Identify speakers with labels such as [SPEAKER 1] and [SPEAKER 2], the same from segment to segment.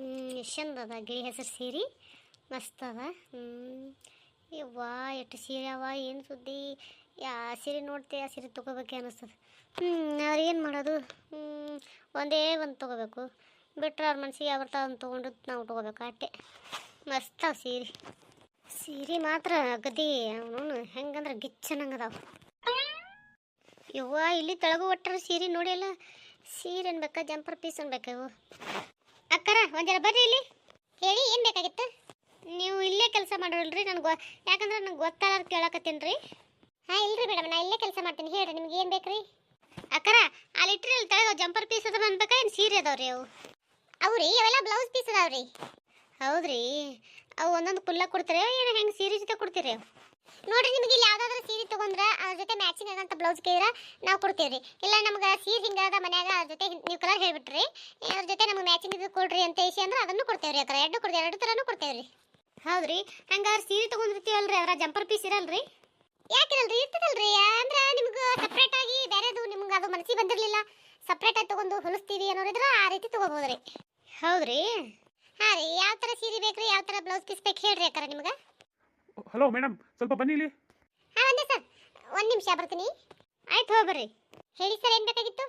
[SPEAKER 1] ಹ್ಞೂ ಚಂದ ಗಿಳಿ ಹೆಸರು ಸೀರೆ? ಮಸ್ತ್ ಅದ ಯವ್ವಾ, ಎಷ್ಟು ಸೀರೆ ಅವ, ಏನು ಸುದ್ದಿ? ಯಾ, ಸೀರೆ ನೋಡ್ತೆ ಆ ಸೀರೆ ತೊಗೋಬೇಕೆ ಅನಿಸ್ತದೆ. ಹ್ಞೂ ಅವ್ರು ಏನು ಮಾಡೋದು? ಒಂದೇ ಒಂದು ತೊಗೋಬೇಕು. ಬಿಟ್ರೆ ಅವ್ರ ಮನ್ಸಿಗೆ ಯಾವ ಬರ್ತಾವ ಅಂತ ತೊಗೊಂಡು ನಾವು ತೊಗೋಬೇಕು ಅಟ್ಟೆ ಮಸ್ತ್ ಅವ ಸೀರೆ. ಸೀರೆ ಮಾತ್ರ ಅಗದಿ ಅವನು ಹೆಂಗಂದ್ರೆ ಗಿಚ್ಚನಂಗದಾವ. ಯವ್ವ, ಇಲ್ಲಿ ತೆಳಗು ಒಟ್ಟರೆ ಸೀರೆ ನೋಡಿಲ್ಲ ಸೀರೆ ಅನ್ಬೇಕಾ, ಜಂಪರ್ ಪೀಸ್ ಅನ್ಬೇಕು ಇವು? ಅಕ್ಕರ ಒಂದೆರ ಬರ್ರಿ ಇಲ್ಲಿ. ಹೇಳಿ, ಏನು ಬೇಕಾಗಿತ್ತು? ನೀವು ಇಲ್ಲೇ ಕೆಲಸ ಮಾಡೋಲ್ರಿ ನನಗೆ ಯಾಕಂದ್ರೆ ನಂಗೆ ಗೊತ್ತಾಗ ಕೇಳಕತ್ತೀನಿ ರೀ. ಹಾಂ, ಇಲ್ರಿ ಮೇಡಮ್, ನಾ ಇಲ್ಲೇ ಕೆಲಸ ಮಾಡ್ತೀನಿ. ಹೇಳ್ರಿ, ನಿಮ್ಗೆ ಏನು ಬೇಕು ರೀ ಅಕ್ಕರ, ಆ ಇಟ್ರಿ ಅಲ್ಲಿ ತಳಗ ಜಂಪರ್ ಪೀಸ್ ಅದ ಅನ್ಬೇಕಾ, ಏನು ಸೀರೆ ಅದಾವ್ರಿ ಅವು? ಅವು ರೀ, ಅವೆಲ್ಲ ಬ್ಲೌಸ್ ಪೀಸ್ ಅದಾವ್ರಿ ಹೌದ್ರಿ. ಅವು ಒಂದೊಂದು ಕುಲ್ಲ ಕೊಡ್ತೀರಿ, ಏನು ಹೆಂಗೆ ಸೀರೆ ಜೊತೆ ಕೊಡ್ತೀರಿ? ಅವು ನೋಡ್ರಿ ನಿಮಗೆ ಇಲ್ಲಿ ಯಾವ್ದಾದ್ರು ಸೀರೆ ತಗೊಂಡ್ರೆ ಅದ್ರ ಜೊತೆ ಮ್ಯಾಚಿಂಗ್ ಆಗಂತ ಬ್ಲೌಸ್ ಕೇಳಿದ್ರೆ ನಾವು ಕೊಡ್ತೀವ್ರಿ. ಇಲ್ಲ ನಮ್ಗೆ ಸೀರೆ ಹಿಂಗಾದ ಮನ್ಯಾಗ ಅದ್ರ ಜೊತೆ ನೀವು ಕಲರ್ ಹೇಳ್ಬಿಟ್ರಿ. ಅದ್ರ ಜೊತೆ ನಮ್ಗೆ ಮ್ಯಾಚಿಂಗ್ ಇದು ಕೊಡ್ರಿ ಅಂತ ಹೇಳಿ ಅಂದ್ರೆ ಅದನ್ನು ಕೊಡ್ತೇವ್ರಿ ಅಕ್ಕ ಎರಡು ಕೊಡ್ತೇವೆ ಎರಡು ಥರನೂ ಕೊಡ್ತೇವ್ರಿ. ಹೌದ್ರಿ. ಹಂಗಾದ್ರೆ ಸೀರೆ ತಗೊಂಡಿರ್ತೀವಲ್ರಿ? ಅದರ ಜಂಪರ್ ಪೀಸ್ ಇರಲ್ರಿ? ಯಾಕಿರಲ್ರಿ ಇರ್ತದಲ್ರಿ. ಅಂದ್ರೆ ನಿಮ್ಗೆ ಸಪ್ರೇಟ್ ಆಗಿ ಬೇರೆದು ನಿಮ್ಗೆ ಅದು ಮನಸ್ಸಿಗೆ ಬಂದಿರಲಿಲ್ಲ. ಸಪ್ರೇಟ್ ಆಗಿ ತಗೊಂಡು ಹೊಲಿಸ್ತೀವಿ ಅನ್ನೋರಿದ್ರೆ ಆ ರೀತಿ ತಗೋಬೋದ್ರಿ. ಹೌದ್ರಿ. ಹಾಂ ರೀ. ಯಾವ ಥರ ಸೀರೆ ಬೇಕ್ರಿ? ಯಾವ ಥರ ಬ್ಲೌಸ್ ಪೀಸ್ ಬೇಕು ಹೇಳ್ರಿ ಅಕ್ಕಾರ ನಿಮ್ಗೆ?
[SPEAKER 2] ಹಲೋ ಮೇಡಮ್ ಸ್ವಲ್ಪ ಬನ್ನಿ ಇಲ್ಲಿ.
[SPEAKER 1] ಹಾಂ, ಒಂದೇ ಸರ್. ಒಂದು ನಿಮಿಷ ಬರ್ತೀನಿ. ಆಯ್ತು ಹೋಗ್ಬರ್ರಿ ಹೇಳಿ ಸರ್, ಏನು ಬೇಕಾಗಿತ್ತು?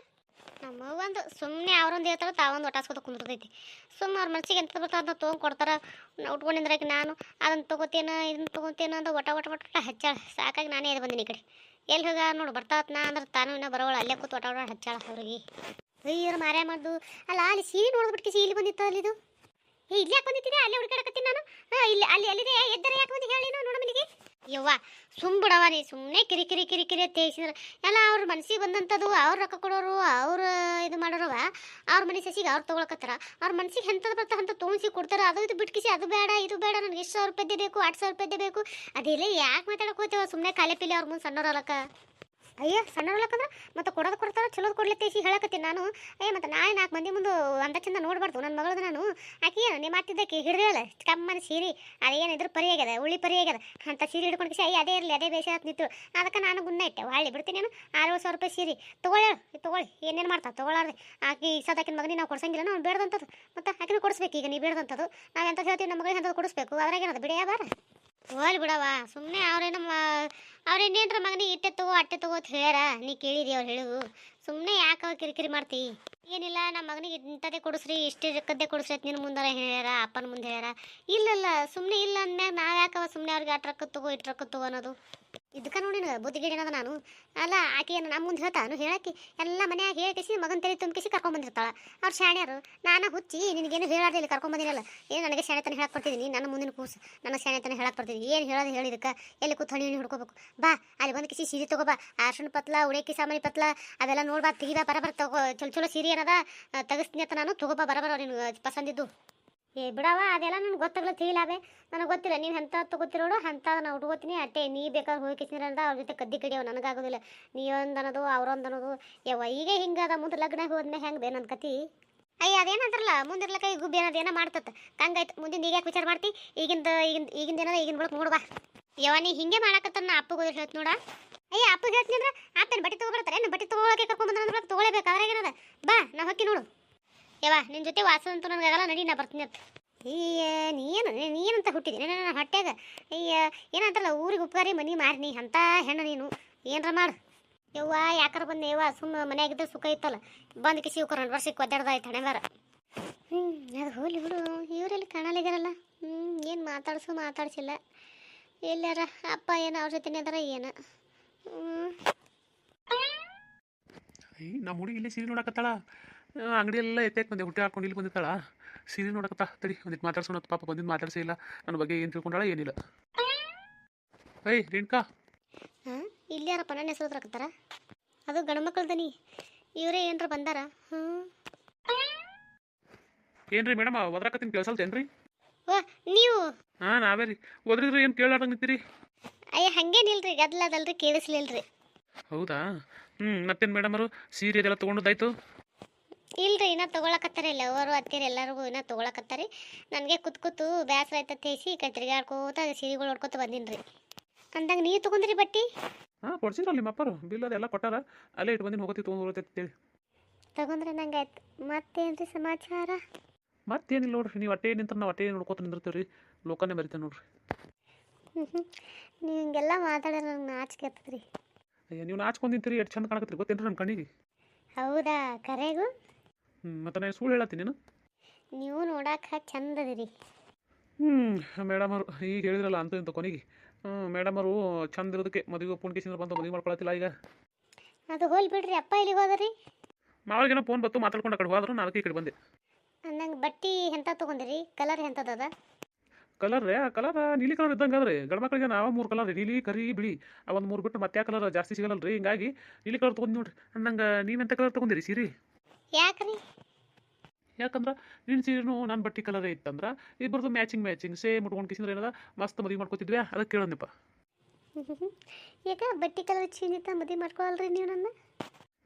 [SPEAKER 1] ನಮ್ಮ ಒಂದು ಸುಮ್ಮನೆ ಅವ್ರೊಂದು ಹೇಳ್ತಾರೆ ತಾವೊಂದು ಒಟ್ಟಾಸ್ಕೊತ ಕುಂದಿರ್ತೈತಿ. ಸುಮ್ಮನೆ ಅವ್ರ ಮನಸ್ಸಿಗೆ ಎಂತ ಬರ್ತಾವ ಅದನ್ನ ತೊಗೊಂಡು ಕೊಡ್ತಾರೆ. ಉಟ್ಕೊಂಡಿದ್ರಾಗ ನಾನು. ಅದನ್ನು ತೊಗೋತೇನ, ಇದನ್ನ ತೊಗೋತೇನ ಅಂತ ಒಟ ಒಟ ಒಟ ಹಚ್ಚಾಳ. ಸಾಕಾಗಿ ನಾನೇ ಇದು ಬಂದಿನಿ ಈ ಕಡೆ. ಎಲ್ಲಿ ಹೋಗ? ನೋಡು ಬರ್ತಾವತ್ ನಾ ಅಂದ್ರೆ ತಾನು ಇನ್ನೂ ಬರೋಳು ಅಲ್ಲೇ ಕೂತು ಒಟ ಒಟ ಹಚ್ಚಾಳ ಅವ್ರಿಗೆ. ಅಯ್ಯೋ ಮಾರ್ಯ ಮಾಡ್ದು. ಅಲ್ಲ, ಅಲ್ಲಿ ಸೀರೆ ನೋಡಿದ್ಬಿಟ್ಟು ಸೀಲಿ ಬಂದಿತ್ತು ಅಲ್ಲಿ ಇದು? ಏ ಇಲ್ಲಿ ಯಾಕೆ ಬಂದಿದ್ದೀರಾ? ಅಲ್ಲೇ ಹುಡುಕಾಡಕತ್ತೀನಿ ನಾನು. ಇಲ್ಲಿ, ಅಲ್ಲಿ, ಅಲ್ಲಿದೆ. ಎದ್ದರೆ ಯಾಕೆ ಬಂದು? ಹೇಳಿ ನೋಡ ಮನೆಗೆ ಯವ್ವ ಸುಮ್ಬಿಡವ ನೀ ಸುಮ್ಮನೆ ಕಿರಿ ಕಿರಿ ಕಿರಿ ಕಿರಿ ಎಲ್ಲ ಅವ್ರ ಮನಸ್ಸಿಗೆ ಬಂದಂಥದ್ದು, ಅವ್ರ ರೊಕ್ಕ ಕೊಡೋರು, ಅವ್ರ ಇದು ಮಾಡೋರವ, ಅವ್ರ ಮನೆ ಸಸಿಗೆ ಅವ್ರು ತೊಗೊಳಕತ್ತಾರ. ಅವ್ರ ಮನಸ್ಸಿಗೆ ಎಂಥದ್ದು ಬರ್ತಾ ಅಂತ ತೊಗೊಂಡ್ಸಿ ಕೊಡ್ತಾರೆ. ಅದು ಇದು ಬಿಟ್ಕಿಸಿ, ಅದು ಬೇಡ, ಇದು ಬೇಡ, ನನಗೆ ಎಷ್ಟು ಸಾವಿರ ರೂಪಾಯಿದ್ದೆ ಬೇಕು ಆರು ಸಾವಿರ ರೂಪಾಯಿದ್ದೆ ಬೇಕು. ಅದೆಲ್ಲ ಯಾಕೆ ಮಾತಾಡಕ್ಕೆ ಹೋಗ್ತೇವೆ? ಸುಮ್ಮನೆ ಕಾಲೆ ಅವ್ರ ಮುಂದೆ ಸಣ್ಣವ್ರಲ್ಲಕ್ಕ. ಅಯ್ಯ ಸಣ್ಣವ್ರಲ್ಲಕ್ಕಂದ್ರೆ ಮತ್ತೆ ಕೊಡೋದು ಕೊಡ್ತಾರ ಚಲೋದು ಕೊಡ್ಲತ್ತೇಸಿ ಹೇಳಕತ್ತೀನಿ ನಾನು. ಅಯ್ಯ ಮತ್ತೆ ನಾಳೆ ನಾಲ್ಕು ಮಂದಿ ಮುಂದೆ ಅಂದ ಚಂದ ನೋಡ್ಬಾರ್ದು. ನನ್ನ ಮಗಳದು ನಾನು. ಆಕಿ ನಿಮ್ಮ ಮಾತಿದ್ದಕ್ಕೆ ಹಿಡಿದಲ್ಲ ಕಮ್ಮನ ಸೀರೆ ಅದೇನು ಇದ್ರ ಪರಿ ಆಗ್ಯದ, ಉಳ್ಳಿ ಪರಿ ಆಗ್ಯದ. ಅಂತ ಸೀರೆ ಹಿಡ್ಕೊಂಡು ಕಿಸಿ ಅಯ್ಯ ಅದೇ ಇರಲಿ, ಅದೇ ಬೇಸ ಆಗ್ತಿತ್ತು ನಿಂತು ಅದಕ್ಕೆ ನಾನು ಗುನ್ನ ಇಟ್ಟೆ. ಹೊಳ್ಳಿ ಬಿಡ್ತೀನಿ ನಾನು. ಆರು ಸಾವಿರ ರೂಪಾಯಿ ಸೀರೆ. ತೊಗೊಳ್ಳಿ ತೊಗೊಳ್ಳಿ ಏನೇನು ಮಾಡ್ತಾ ತೊಗೊಳಾರ್ದೆ. ಆಕಿ ಸದಾಕಿನ ಮಗನಿ ನಾವು ಕೊಡ್ಸಂಗಿಲ್ಲ, ನಾವು ಬೇಡದಂಥದ್ದು. ಮತ್ತೆ ಆಕಿನ ಕೊಡಿಸ್ಬೇಕು ಈಗ ನೀವು ಬೇಡದಂಥದ್ದು. ನಾವು ಎಂಥದ್ದು ಹೇಳ್ತೀವಿ ನಮ್ಮ ಮಗಳಿಗೆ ಅಂಥದ್ದು ಕೊಡಿಸ್ಬೇಕು. ಅದ್ರಾಗ ಏನದು, ಬಿಡಿಯ ಬಾರ ಹೋಲ್ ಬಿಡವಾ ಸುಮ್ಮನೆ ಅವ್ರೇನು ಅವ್ರೇನೇನ್ರ ಮಗನಿಗೆ ಇಟ್ಟೆ ತಗೋ, ಅಟ್ಟೆ ತಗೋ ಅಂತ ಹೇಳ್ಯಾರ, ನೀ ಕೇಳಿದಿ ಅವ್ರು ಹೇಳು ಸುಮ್ಮನೆ ಯಾಕೆ ಕಿರಿಕಿರಿ ಮಾಡ್ತಿ? ಏನಿಲ್ಲ ನಮ್ಮ ಮಗನಿಗೆ ಇಂಥದ್ದೇ ಕೊಡಿಸ್ರಿ, ಇಷ್ಟೇ ರೊಕ್ಕದ್ದೇ ಕೊಡಿಸ್ರಿ ಅಂತ ನಿನ್ನ ಮುಂದಾರ ಹೇಳ್ಯಾರ, ಅಪ್ಪನ ಮುಂದೆ ಹೇಳ್ಯಾರ. ಇಲ್ಲಲ್ಲ ಸುಮ್ಮನೆ ಇಲ್ಲ ಅಂದ್ಮ್ಯಾಗ ನಾವು ಯಾಕವ ಸುಮ್ಮನೆ ಅವ್ರಿಗೆ ಅಟ್ ರೊಕ್ಕ ತಗೋ ಇಟ್ಟು ರೊಕ್ಕ ತಗೋ ಅನ್ನೋದು? ಇದಕ್ಕೆ ನೋಡಿ ಬುದ್ಧಿಗಿಡಿನದ ನಾನು. ಅಲ್ಲ ಆಕೆ ಏನು ನಮ್ಮ ಮುಂದೆ ಹೇಳ್ತಾನು ಹೇಳಕ್ಕೆ ಎಲ್ಲ ಮನ್ಯಾಗ ಹೇಳ್ಕೇಸಿ ಮಗನ ತಲೆ ತುಂಬಿಸಿ ಕರ್ಕೊಂಬಂದಿರ್ತಾಳೆ ಅವ್ರು ಶಾಣ್ಯರು, ನಾನು ಹುಚ್ಚಿ, ನಿನಗೇನು ಹೇಳಾರ್ದಿಲ್ಲ ಕರ್ಕೊಂಬಂದಿರಲ್ಲ ಏನು ನನಗೆ ಶಾಣೆತನ ಹೇಳಕ್ಕೆ ಬರ್ತಿದ್ದೀನಿ ನನ್ನ ಮುಂದಿನ ಕೂಸು, ನನ್ನ ಶಾಣೆತನ ಹೇಳಕ್ಕೆ ಬರ್ತಿದ್ದೀನಿ ಏನು ಹೇಳೋದು ಹೇಳಿದಕ್ಕೆ ಎಲ್ಲಿ ಕೂತ್ ಹಣಿ ಹಣಿ ಹುಡ್ಕೋಬೇಕು? ಬಾ, ಅಲ್ಲಿ ಬಂದು ಕಿಸಿ ಸೀರೆ ತಗೋ ಬಾ. ಅರ್ಶಿಣ ಪತ್ಲ ಉಡೇಕಿ ಸಾಮಾನಿ ಪತ್ಲ ಅವೆಲ್ಲ ನೋಡ್ಬಾ ತೆಗಿಬಾ ಬರಬರ ತಗೋ. ಚಲೋ ಚಲೋ ಸೀರೆ ಏನದ? ತೆಗಿಸ್ತೀನಿ ಅಂತ ನಾನು. ತಗೋಬಾ ಬರಬರ ನಿನ್ಗೆ ಪಸಂದಿದ್ದು. ಏ ಬಿಡವ ಅದೆಲ್ಲ ನನಗೆ ಗೊತ್ತಾಗಲ್ಲ ತಿಳಿಲಾವೆ ನನಗೆ ಗೊತ್ತಿಲ್ಲ ನೀವು ಎಂಥ ತಗೋತಿರೋಡು ಅಂತ ನಾನು ಹುಡುಗೋತೀನಿ ಅಟ್ಟೆ, ನೀ ಬೇಕಾದ್ರೆ ಹೋಗಿ ಅಂತ ಅವ್ರ ಜೊತೆ ಕದ್ದಿ ಕಡಿಯೋ ನನಗಾಗೋದಿಲ್ಲ. ನೀವೊಂದು ಅನ್ನೋದು ಅವ್ರೊಂದು ಅನ್ನೋದು ಯವ್ವ ಈಗ ಹಿಂಗದ ಮುಂದೆ ಲಗ್ನ ಹೋದ್ಮೇಲೆ ಹೆಂಗೆ ಬೇ ನನ್ನ ಕತಿ? ಅಯ್ಯ, ಅದೇನಂತಾರಲ್ಲ, ಮುಂದಿರ್ಲ ಕೈ ಗುಬ್ಬಿ ಅನ್ನೋದು ಏನೋ ಮಾಡ್ತತ್ತೆ ಹಂಗಾಯ್ತು, ಮುಂದಿನ ಈಗ ಯಾಕೆ ವಿಚಾರ ಮಾಡ್ತಿ? ಈಗಿಂದ ಈಗಿಂದ ಈಗಿಂದ ಏನದ ಈಗಿನ ಬಳಕ ನೋಡುವ. ಯವ್ವ, ನೀ ಹಿಂಗೆ ಮಾಡಕತ್ತ ನಾ ಅಪ್ಪಗೆ ಹೋಗಿ ಹೇಳ್ತು ನೋಡ. ಅಯ್ಯ, ಅಪ್ಪಗೆ ಹೇಳ್ತೀನಿ ಅಂದ್ರೆ ಆತನ ಬಟ್ಟೆ ತೊಗೊಬರ್ತಾರೆ ಏನು ಬಟ್ಟೆ ತೊಗೊಳಕ್ಕೆ ಕರ್ಕೊಂಡ್ ಬಂದ್ರೆ ತೊಗೊಳಬೇಕು? ಅದ್ರಾಗ ಏನದ? ಬಾ, ನಾ ಹೊಕ್ಕಿ ನೋಡು. ಯವ್ವ ನಿನ್ನ ಜೊತೆ ವಾಸ ಅಂತೂ ನನಗಾಗಲ್ಲ ನಡಿ, ನಾ ಬರ್ತೀನಿ ಅಂತ. ಅಯ್ಯ ನೀನು ನೀನಂತ ಹುಟ್ಟಿದ್ದೀನಿ ನನ್ನ ಹೊಟ್ಟೆಗ ಅಯ್ಯ ಏನಂತಾರಲ್ಲ ಊರಿಗೆ ಉಪಕಾರಿ ಮನಿ ಮಾರಿನಿ, ಅಂತ ಹೆಣ್ಣು ನೀನು. ಏನರ ಮಾಡು. ಯವ್ವ, ಯಾಕಾರ ಬಂದೆ, ಯವ್ವ ಸುಮ್ಮ ಮನ್ಯಾಗಿದ್ರೆ ಸುಖ ಇತ್ತಲ್ಲ. ಬಂದು ಕಿಸಿ ಎರಡು ವರ್ಷಕ್ಕೆ ಒದ್ದಾಡ್ದಾಯ್ತು ಹಣೆ ಬಾರ ಹ್ಞೂ ಅದು ಹೋಲಿ ಬಿಡು. ಇವರೆಲ್ಲಿ ಕಾಣಲಿಗಾರಲ್ಲ ಹ್ಞೂ ಏನು ಮಾತಾಡ್ಸು, ಮಾತಾಡ್ಸಿಲ್ಲ. ಎಲ್ಲಾರ ಅಪ್ಪ ಏನು ಅವ್ರ ಜೊತೆ ಅದಾರ, ಏನು? ಹ್ಞೂ
[SPEAKER 2] ನಮ್ಮ ಹುಡುಗಿ ಇಲ್ಲಿ ಸೀರೆ ನೋಡಕತ್ತಾಳ. ಅಂಗಡಿ ಎಲ್ಲ ಎತ್ತೈತೆ ಬಂದೆ ಹುಟ್ಟಿ ಹಾಕೊಂಡು ಇಲ್ಲಿ ಬಂದಿರ್ತಾಳ. ಸೀರೆ ನೋಡಕತ್ತಾ ತಡಿ. ಒಂದಿಟ್ಟು ಮಾತಾಡ್ಸೋಣ ಪಾಪ ಬಂದಿದ್ದು ಮಾತಾಡ್ಸೇ ಇಲ್ಲ. ನನ್ನ ಬಗ್ಗೆ ಏನು ತಿಳ್ಕೊಂಡಾಳ ಏನಿಲ್ಲ. ಏಯ್ ರೇಣುಕಾ.
[SPEAKER 1] ಹಾಂ ಇಲ್ಲಿ ಯಾರಪ್ಪ ನನ್ನ ಹೆಸರು ಹತ್ರಕತ್ತಾರ ಅದು ಗಂಡು ದನಿ. ಇವರೇ ಏನರ ಬಂದಾರ? ಹ್ಞೂ
[SPEAKER 2] ಏನ್ರಿ ಮೇಡಮ್ ಒದ್ರಾಕತ್ತೀನಿ ಕೇಳ್ಸಲ್ತೇನ್ರಿ
[SPEAKER 1] ಓ ನೀವು?
[SPEAKER 2] ಹಾಂ ನಾವೇ ರೀ. ಒದ್ರಿದ್ರೆ ಏನು ಕೇಳಾರ್ದಂಗೆ ನಿಂತೀರಿ
[SPEAKER 1] ಅಯ್ಯ ಹಂಗೇನಿಲ್ರಿ ಗದ್ಲದಲ್ರಿ ಕೇಳಿಸ್ಲಿಲ್ರಿ.
[SPEAKER 2] ಹೌದಾ? ಹ್ಞೂ ಮತ್ತೇನು ಮೇಡಮ್ ಅವರು ಸೀರೆ ಅದೆಲ್ಲ ತೊಗೊಂಡದಾಯ್ತು?
[SPEAKER 1] ಇಲ್ರಿ ಇನ್ನ ತಗೊಳಕತ್ತಾರ ಇಲ್ಲ ಅವರು ಅತ್ತಿರ ಎಲ್ಲರಿಗೂ ಇನ್ನ ತೊಗೊಳಕತ್ತಾರಿ ನನಗೆ ಕುತ್ ಕೂತು ಬೇಸರ ಆಯ್ತ ತೇಸಿ ಕೈ ತಿರ್ಗಾಡ್ಕೋತ ಸೀರೆಗಳು ಹೊಡ್ಕೋತ ಬಂದಿನ್ರಿ ಅಂದಂಗ ನೀ ತಗೊಂಡ್ರಿ ಬಟ್ಟಿ?
[SPEAKER 2] ಹಾಂ ಕೊಡ್ಸಿದ್ರು ನಿಮ್ಮ ಅಪ್ಪರು ಬಿಲ್ ಅದೆಲ್ಲ ಕೊಟ್ಟಾರ ಅಲ್ಲೇ ಇಟ್ಟು ಬಂದಿನ ಹೋಗತ್ತಿ ತೊಗೊಂಡು ಅಂತ ಅಂತೇಳಿ.
[SPEAKER 1] ತಗೊಂಡ್ರೆ ನಂಗೆ ಆಯ್ತು. ಮತ್ತೇನ್ರಿ ಸಮಾಚಾರ?
[SPEAKER 2] ಮತ್ತೇನಿಲ್ಲ ನೋಡ್ರಿ ನೀವು ಅಟ್ಟೆ ನಿಂತ್ರ ನಾವು ಅಟ್ಟೆ ನೋಡ್ಕೊತ ನಿಂದಿರ್ತೀವಿ ರೀ. ಲೋಕನೇ ಮರಿತೇವೆ ನೋಡ್ರಿ.
[SPEAKER 1] ನೀವು ಹಿಂಗೆಲ್ಲ ಮಾತಾಡಿದ್ರೆ ನಂಗೆ ನಾಚಿಕೆ ಆಗ್ತದ್ರಿ
[SPEAKER 2] ಅಯ್ಯ ನೀವು ನಾಚ್ಕೊಂಡು ನಿಂತೀರಿ ಎಷ್ಟು ಚಂದ ಕಾಣಕತ್ತೀರಿ ಗೊತ್ತೇನ್ರಿ ನಮ್ಮ ಕಣ್ಣಿಗೆ?
[SPEAKER 1] ಹೌದಾ ಕರೆಗೂ?
[SPEAKER 2] ಮತ್ತು ನಾನು ಸುಳ್ಳು ಹೇಳತ್ತೀನಿ ನೀನು
[SPEAKER 1] ನೀವು ನೋಡಾಕ ಚಂದ ಅದಿರಿ.
[SPEAKER 2] ಹ್ಞೂ ಮೇಡಮ್ ಅವರು ಈಗ ಹೇಳಿದ್ರಲ್ಲ ಅಂತ ಇಂತ ಕೊನೆಗೆ. ಹ್ಞೂ ಮೇಡಮ್ ಅವರು ಚಂದ ಇರೋದಕ್ಕೆ ಮದುವೆ ಒಪ್ಪಿಗೆ ಬಂದು ಮದುವೆ ಮಾಡ್ಕೊಳತ್ತಿಲ್ಲ ಈಗ.
[SPEAKER 1] ಅದು ಹೋಲ್ ಬಿಡ್ರಿ ಅಪ್ಪ ಇಲ್ಲಿಗೆ ಹೋದ್ರಿ?
[SPEAKER 2] ಮಾವಾಗೇನೋ ಫೋನ್ ಬತ್ತು ಮಾತಾಡ್ಕೊಂಡು ಆ ಕಡೆ ಹೋದ್ರು ನಾಲ್ಕು ಈ ಕಡೆ ಬಂದೆ.
[SPEAKER 1] ನಂಗೆ ಬಟ್ಟಿ ಎಂತ ತೊಗೊಂಡಿರಿ ಕಲರ್ ಎಂಥದ್ದದ
[SPEAKER 2] ಕಲರ್ ಆ ಕಲರ್ ನೀಲಿ ಕಲರ್ ಇದ್ದಂಗೆ ಅದ್ರಿ ಗಂಡು ಮಕ್ಕಳಿಗೆ ನಾವು ಮೂರು ಕಲರ್ ನೀಲಿ ಕರಿ ಬಿಳಿ. ಆ ಒಂದು ಮೂರು ಬಿಟ್ಟು ಮತ್ತೆ ಕಲರ್ ಜಾಸ್ತಿ ಸಿಗಲ್ಲ ರೀ ಹಿಂಗಾಗಿ ನೀಲಿ ಕಲರ್ ತೊಗೊಂಡು ನೋಡ್ರಿ. ನಂಗೆ ನೀವೆಂಥ ಕಲರ್ ತೊಗೊಂಡಿರಿ ಸೀರೆ?
[SPEAKER 1] ಯಾಕ್ರಿ?
[SPEAKER 2] ಯಾಕಂದ್ರೆ ನಿನ್ನ ಸೀರೆನು ನನ್ನ ಬಟ್ಟೆ ಕಲರೇ ಇತ್ತಂದ್ರೆ ಇಬ್ಬರದು ಮ್ಯಾಚಿಂಗ್ ಮ್ಯಾಚಿಂಗ್ ಸೇಮ್ ಉಟ್ಕೊಂಡು ಕಿಸಿದ್ರೆ ಏನದ? ಮಸ್ತ್ ಮದುವೆ ಮಾಡ್ಕೊತಿದ್ವಿ ಅದಕ್ಕೆ ಕೇಳೋದಪ್ಪ
[SPEAKER 1] ಯಾಕ ಬಟ್ಟೆ ಕಲರ್ ಚೇಂಜ್ ಇತ್ತ ಮದುವೆ ಮಾಡ್ಕೊಳಲ್ರಿ ನೀವು ನನ್ನ?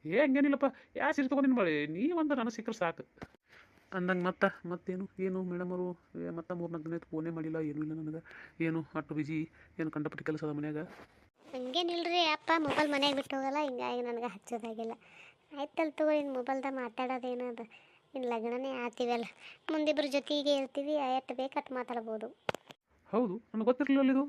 [SPEAKER 2] ಏ ಹಂಗೇನಿಲ್ಲಪ್ಪ. ಯಾ ಸೀರೆ ತೊಗೊಂಡಿನ ನೀ ಒಂದು ನನಗೆ ಸಿಕ್ಕರೆ ಸಾಕು. ಅಂದಂಗೆ ಮತ್ತೆ ಮತ್ತೇನು? ಏನು ಮೇಡಮ್ ಅವರು ಮತ್ತೆ ಮೂರು ನಾಲ್ಕು ದಿನ ಫೋನೇ ಮಾಡಿಲ್ಲ ಏನೂ ಇಲ್ಲ ನನಗೆ. ಏನು ಅಷ್ಟು ಬಿಜಿ ಏನು ಕಂಡಪಟ್ಟಿ ಕೆಲಸ ಅದ ಮನ್ಯಾಗ?
[SPEAKER 1] ಹಂಗೇನಿಲ್ರಿ ಅಪ್ಪ ಮೊಬೈಲ್ ಮನೆಗೆ ಬಿಟ್ಟು ಹೋಗಲ್ಲ ಹಿಂಗಾಗಿ ನನಗೆ ಹಚ್ಚೋದಾಗಿಲ್ಲ. ಆಯ್ತಲ್ಲ ತಗೋ ಇನ್ನು ಮೊಬೈಲ್ದಾಗ ಮಾತಾಡೋದೇನದು ಇನ್ನು ಲಗ್ನನೇ ಆತೀವಲ್ಲ. ಮುಂದಿಬ್ಬರ ಜೊತೆಗೆ ಇರ್ತೀವಿ, ಎಷ್ಟು ಬೇಕು ಅಷ್ಟು ಮಾತಾಡ್ಬೋದು.
[SPEAKER 2] ಹೌದು, ನನಗೆ ಗೊತ್ತಿರಲಿಲ್ಲ ಇದು